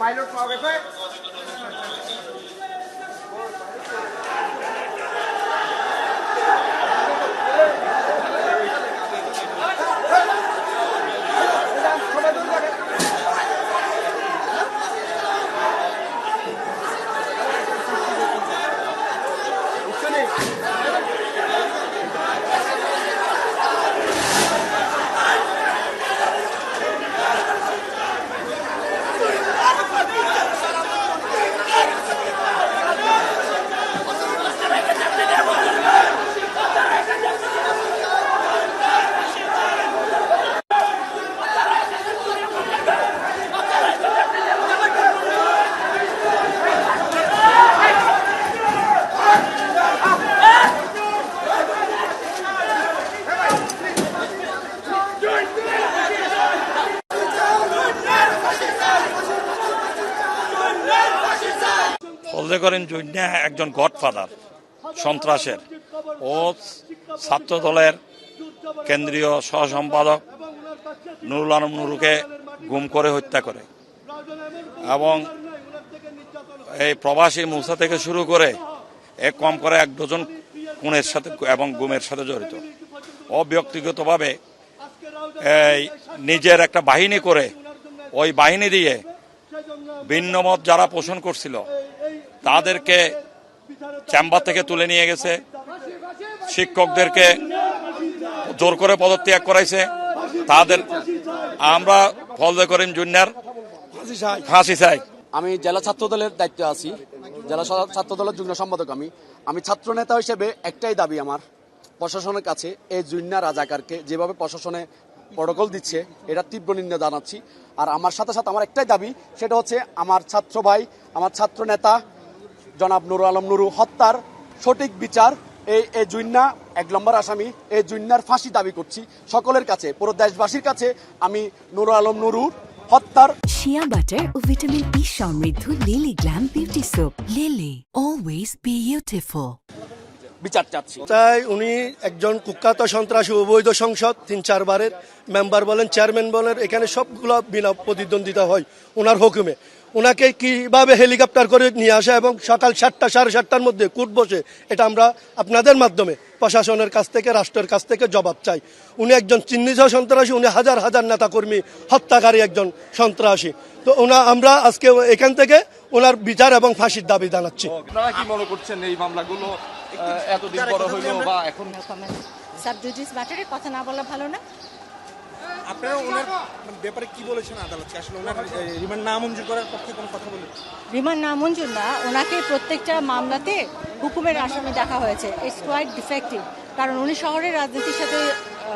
Pilot पाओगे कोई বলতে করেন জৈন্যা একজন গডফাদার, সন্ত্রাসের। ও ছাত্র দলের কেন্দ্রীয় সহসম্পাদক নুরুল আলম নুরুকে গুম করে হত্যা করে। এবং এই প্রবাসী মুসা থেকে শুরু করে এ কম করে এক ডজন খুনের সাথে এবং গুমের সাথে জড়িত। ও ব্যক্তিগতভাবে এই নিজের একটা বাহিনী করে ওই বাহিনী দিয়ে ভিন্ন মত যারা পোষণ করছিল তাদেরকে চেম্বার থেকে তুলে নিয়ে গেছে। শিক্ষকদেরকে জোর করে পদত্যাগ করাইছে। তাদের আমরা ফলদে করিম জুনিয়র ফাঁসি চাই আমি জেলা ছাত্র দলের দায়িত্বে আছি। জেলা ছাত্র দলের যুগ্ম সম্পাদক আমি। আমি ছাত্র নেতা হিসেবে একটাই দাবি আমার প্রশাসনের কাছে এই জুন্না রাজাকারকে যেভাবে প্রশাসনে প্রটোকল দিচ্ছে এটা তীব্র নিন্দা জানাচ্ছি। আর আমার সাথে সাথে আমার একটাই দাবি সেটা হচ্ছে আমার ছাত্র ভাই আমার ছাত্র নেতা জনাব নুরু আলম নুরু হত্যার সঠিক বিচার। এই এই জুন্না এক নম্বর আসামি এই জুন্নার ফাঁসি দাবি করছি সকলের কাছে পুরো দেশবাসীর কাছে। আমি নুরু আলম নুরুর হত্যার শিয়া বাটার ও ভিটামিন ই সমৃদ্ধ Lily glam beauty soap Lily always beautiful বিচার চাচ্ছি। তাই উনি একজন কুখ্যাত সন্ত্রাসী অবৈধ সংসদ তিন চারবারের মেম্বার বলেন চেয়ারম্যান বলেন এখানে সবগুলো বিনা প্রতিদ্বন্দ্বিতা হয় ওনার হুকুমে। ওনাকে কীভাবে হেলিকপ্টার করে নিয়ে আসা এবং সকাল সাতটা সাড়ে সাতটার মধ্যে কুট বসে এটা আমরা আপনাদের মাধ্যমে প্রশাসনের কাছ থেকে রাষ্ট্রের কাছ থেকে জবাব চাই। উনি একজন চিহ্নিত সন্ত্রাসী উনি হাজার হাজার নেতাকর্মী হত্যাকারী একজন সন্ত্রাসী। তো ওনা আমরা আজকে এখান থেকে ওনার বিচার এবং ফাঁসির দাবি জানাচ্ছি। আপনারা কি মনে করছেন এই মামলাগুলো এতদিন পরে হইল বা এখন? ম্যাটারে কথা না বলা ভালো না। আপনারা ওনার ব্যাপারে কি বলেছেন আদালতকে? আসলে ওনার রিমান্ড না মঞ্জুর করার পক্ষে কোনো কথা বলে রিমান্ড নামঞ্জুর না, ওনাকে প্রত্যেকটা মামলাতে হুকুমের আসামি দেখা হয়েছে ইটস কোয়াইট ডিফেক্টিভ কারণ উনি শহরের রাজনীতির সাথে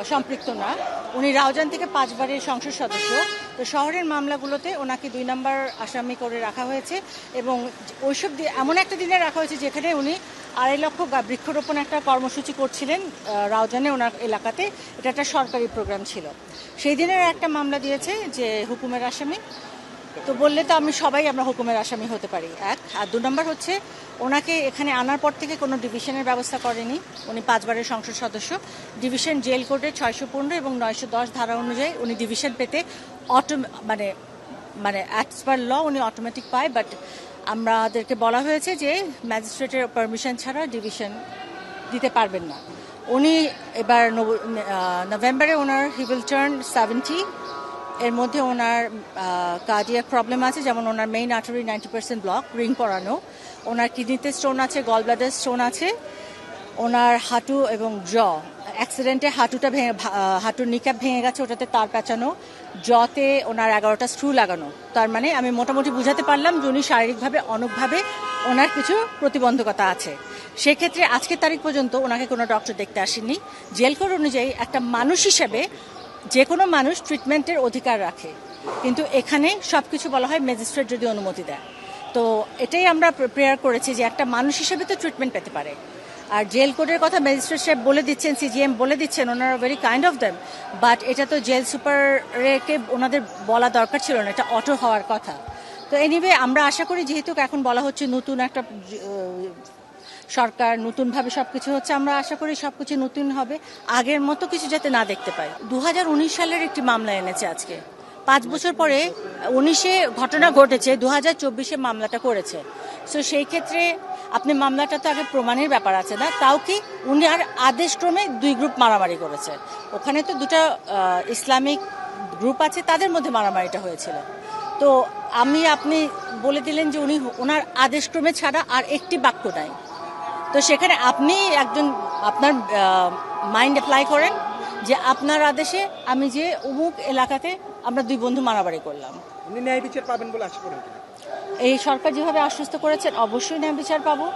সম্পৃক্ত না, উনি রাউজান থেকে পাঁচবারের সংসদ সদস্য, তো শহরের মামলাগুলোতে ওনাকে দুই নম্বর আসামি করে রাখা হয়েছে এবং ওইসব দি- এমন একটা দিনে রাখা হয়েছে যেখানে উনি আড়াই লক্ষ বৃক্ষরোপণ একটা কর্মসূচি করছিলেন রাউজানে ওনার এলাকাতে। এটা একটা সরকারি প্রোগ্রাম ছিল। সেই দিনের একটা মামলা দিয়েছে যে হুকুমের আসামি। তো বললে তো আমি সবাই আমরা হুকুমের আসামি হতে পারি, এক। আর দু নম্বর হচ্ছে, ওনাকে এখানে আনার পর থেকে কোনো ডিভিশনের ব্যবস্থা করেনি। উনি পাঁচবারের সংসদ সদস্য। ডিভিশন জেল কোর্টে ছয়শো পনেরো এবং নয়শো দশ ধারা অনুযায়ী উনি ডিভিশন পেতে অটো মানে মানে অ্যাজ পার ল উনি অটোমেটিক পায় বাট আমাদেরকে বলা হয়েছে যে ম্যাজিস্ট্রেটের পারমিশন ছাড়া ডিভিশন দিতে পারবেন না। উনি এবার নভেম্বরে ওনার হি উইল টার্ন সেভেন্টি এর মধ্যে ওনার কার্ডিয়াক প্রবলেম আছে, যেমন ওনার main artery ninety percent block ring পরানো। ওনার কিডনিতে স্টোন আছে গল ব্লাডার স্টোন আছে। ওনার হাঁটু এবং জ অ্যাক্সিডেন্টে হাঁটুটা ভেঙে হাঁটুর নিকাপ ভেঙে গেছে, ওটাতে তার পেঁচানো জতে ওনার এগারোটা স্ক্রু লাগানো। তার মানে আমি মোটামুটি বুঝাতে পারলাম যে উনি শারীরিকভাবে অনেকভাবে ওনার কিছু প্রতিবন্ধকতা আছে। সেক্ষেত্রে আজকের তারিখ পর্যন্ত ওনাকে কোনো ডক্টর দেখতে আসেননি। জেল কোড অনুযায়ী একটা মানুষ হিসেবে যে কোনো মানুষ ট্রিটমেন্টের অধিকার রাখে। কিন্তু এখানে সব কিছু বলা হয় ম্যাজিস্ট্রেট যদি অনুমতি দেয়। তো এটাই আমরা প্রেয়ার করেছি যে একটা মানুষ হিসেবে তো ট্রিটমেন্ট পেতে পারে। আর জেল কোডের কথা ম্যাজিস্ট্রেট সাহেব বলে দিচ্ছেন সিজিএম বলে দিচ্ছেন, ওনারা very kind of them but এটা তো জেল সুপারকে ওনাদের বলা দরকার ছিল না, এটা অটো হওয়ার কথা। তো এনিওয়ে আমরা আশা করি যেহেতু এখন বলা হচ্ছে নতুন একটা সরকার, নতুনভাবে সব কিছু হচ্ছে, আমরা আশা করি সব কিছু নতুন হবে, আগের মতো কিছু যাতে না দেখতে পাই। দু হাজার উনিশ সালের একটি মামলা এনেছে আজকে। পাঁচ বছর পরে উনিশে ঘটনা ঘটেছে দু হাজার চব্বিশে মামলাটা করেছে। সো সেই ক্ষেত্রে আপনি মামলাটা তো আগে প্রমাণের ব্যাপার আছে না, তাও কি উনি আর আদেশক্রমে দুই গ্রুপ মারামারি করেছে। ওখানে তো দুটা ইসলামিক গ্রুপ আছে, তাদের মধ্যে মারামারিটা হয়েছিল। তো আমি, আপনি বলে দিলেন যে উনি ওনার আদেশক্রমে ছাড়া আর একটি বাক্য নাই। তো সেখানে আপনি একজন আপনার মাইন্ড অ্যাপ্লাই করেন যে আপনার আদেশে আমি যে অমুক এলাকাতে আমরা দুই বন্ধু মারামারি করলাম। উনি ন্যায় বিচার পাবেন বলে আশা করেন এই সরকার যেভাবে আশ্বস্ত করেছেন অবশ্যই ন্যায় বিচার পাবো।